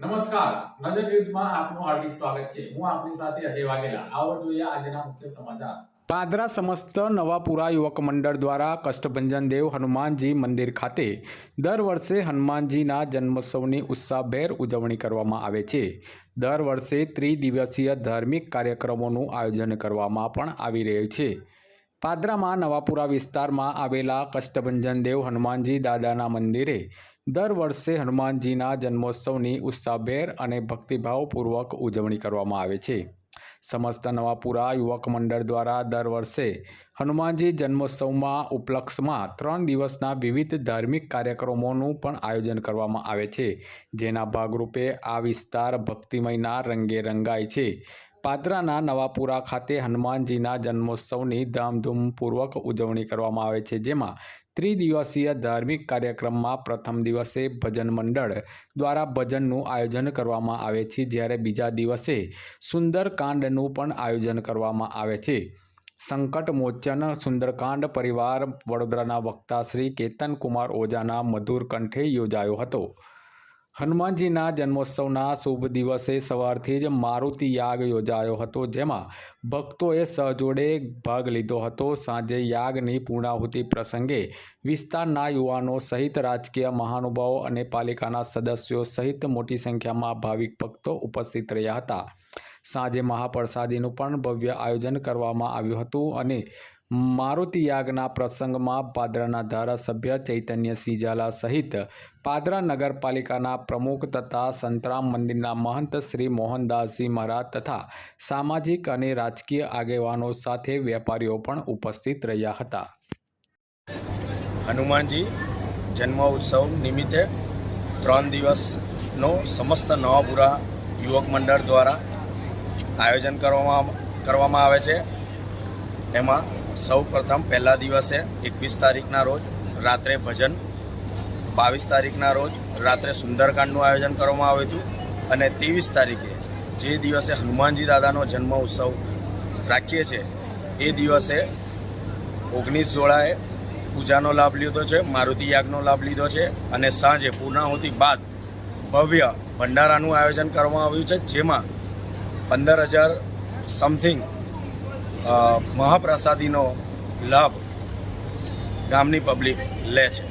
નમસ્કાર. નજર ન્યૂઝમાં આપનું હાર્દિક સ્વાગત છે. હું આપની સાથે અજય વાઘેલા. આવો જોઈએ આજના મુખ્ય સમાચાર. પાદરા સમસ્ત નવાપુરા યુવક મંડળ દ્વારા કષ્ટભંજન દેવ હનુમાનજી મંદિર ખાતે દર વર્ષે હનુમાનજીના જન્મોત્સવની ઉત્સાહભેર ઉજવણી કરવામાં આવે છે. દર વર્ષે ત્રિદિવસીય ધાર્મિક કાર્યક્રમોનું આયોજન કરવામાં પણ આવી રહ્યું છે. પાદરામાં નવાપુરા વિસ્તારમાં આવેલા કષ્ટભંજન દેવ હનુમાનજી દાદાના મંદિરે દર વર્ષે હનુમાનજીના જન્મોત્સવની ઉત્સાહભેર અને ભક્તિભાવપૂર્વક ઉજવણી કરવામાં આવે છે. સમસ્ત નવાપુરા યુવક મંડળ દ્વારા દર વર્ષે હનુમાનજી જન્મોત્સવમાં ઉપલક્ષમાં ત્રણ દિવસના વિવિધ ધાર્મિક કાર્યક્રમોનું પણ આયોજન કરવામાં આવે છે. જેના ભાગરૂપે આ વિસ્તાર ભક્તિમયના રંગે રંગાય છે. પાદરાના નવાપુરા ખાતે હનુમાનજીના જન્મોત્સવની ધામધૂમપૂર્વક ઉજવણી કરવામાં આવે છે. જેમાં ત્રિદિવસીય ધાર્મિક કાર્યક્રમમાં પ્રથમ દિવસે ભજન મંડળ દ્વારા ભજનનું આયોજન કરવામાં આવે છે. જ્યારે બીજા દિવસે સુંદરકાંડનું પણ આયોજન કરવામાં આવે છે. સંકટ મોચન સુંદરકાંડ પરિવાર વડોદરાના વક્તા શ્રી કેતનકુમાર ઓઝાના મધુર કંઠે યોજાયો હતો. હનુમાનજીના જન્મોત્સવના શુભ દિવસે સવારથી જ મારુતિ યાગ યોજાયો હતો, જેમાં ભક્તોએ સહજોડે ભાગ લીધો હતો. સાંજે યાગની પૂર્ણાહુતિ પ્રસંગે વિસ્તારના યુવાનો સહિત રાજકીય મહાનુભાવો અને પાલિકાના સદસ્યો સહિત મોટી સંખ્યામાં ભાવિક ભક્તો ઉપસ્થિત રહ્યા હતા. સાંજે મહાપ્રસાદીનું પણ ભવ્ય આયોજન કરવામાં આવ્યું હતું અને મારુતિ યાગના પ્રસંગમાં પાદરાના ધારાસભ્ય ચૈતન્ય સિજાલા સહિત પાદરા નગરપાલિકાના પ્રમુખ તથા સંતરામ મંદિરના મહંત શ્રી મોહનદાસજી મહારાજ તથા સામાજિક અને રાજકીય આગેવાનો સાથે વેપારીઓ પણ ઉપસ્થિત રહ્યા હતા. હનુમાનજી જન્મ ઉત્સવ નિમિત્તે ત્રણ દિવસનો સમસ્ત નવાપુરા યુવક મંડળ દ્વારા આયોજન કરવામાં કરવામાં આવે છે. એમાં સૌ પ્રથમ પહેલા દિવસે એકવીસ તારીખના રોજ રાત્રે ભજન, બાવીસ તારીખના રોજ રાત્રે સુંદરકાંડનું આયોજન કરવામાં આવ્યું હતું અને ત્રેવીસ તારીખે જે દિવસે હનુમાનજી દાદાનો જન્મ ઉત્સવ રાખીએ છીએ, એ દિવસે ઓગણીસ જોડાએ પૂજાનો લાભ લીધો છે, મારુતિ યાગનો લાભ લીધો છે અને સાંજે પૂર્ણાહુતિ બાદ ભવ્ય ભંડારાનું આયોજન કરવામાં આવ્યું છે, જેમાં પંદર હજાર સમથિંગ મહાપ્રસાદીનો લાભ ગામની પબ્લિક લે છે.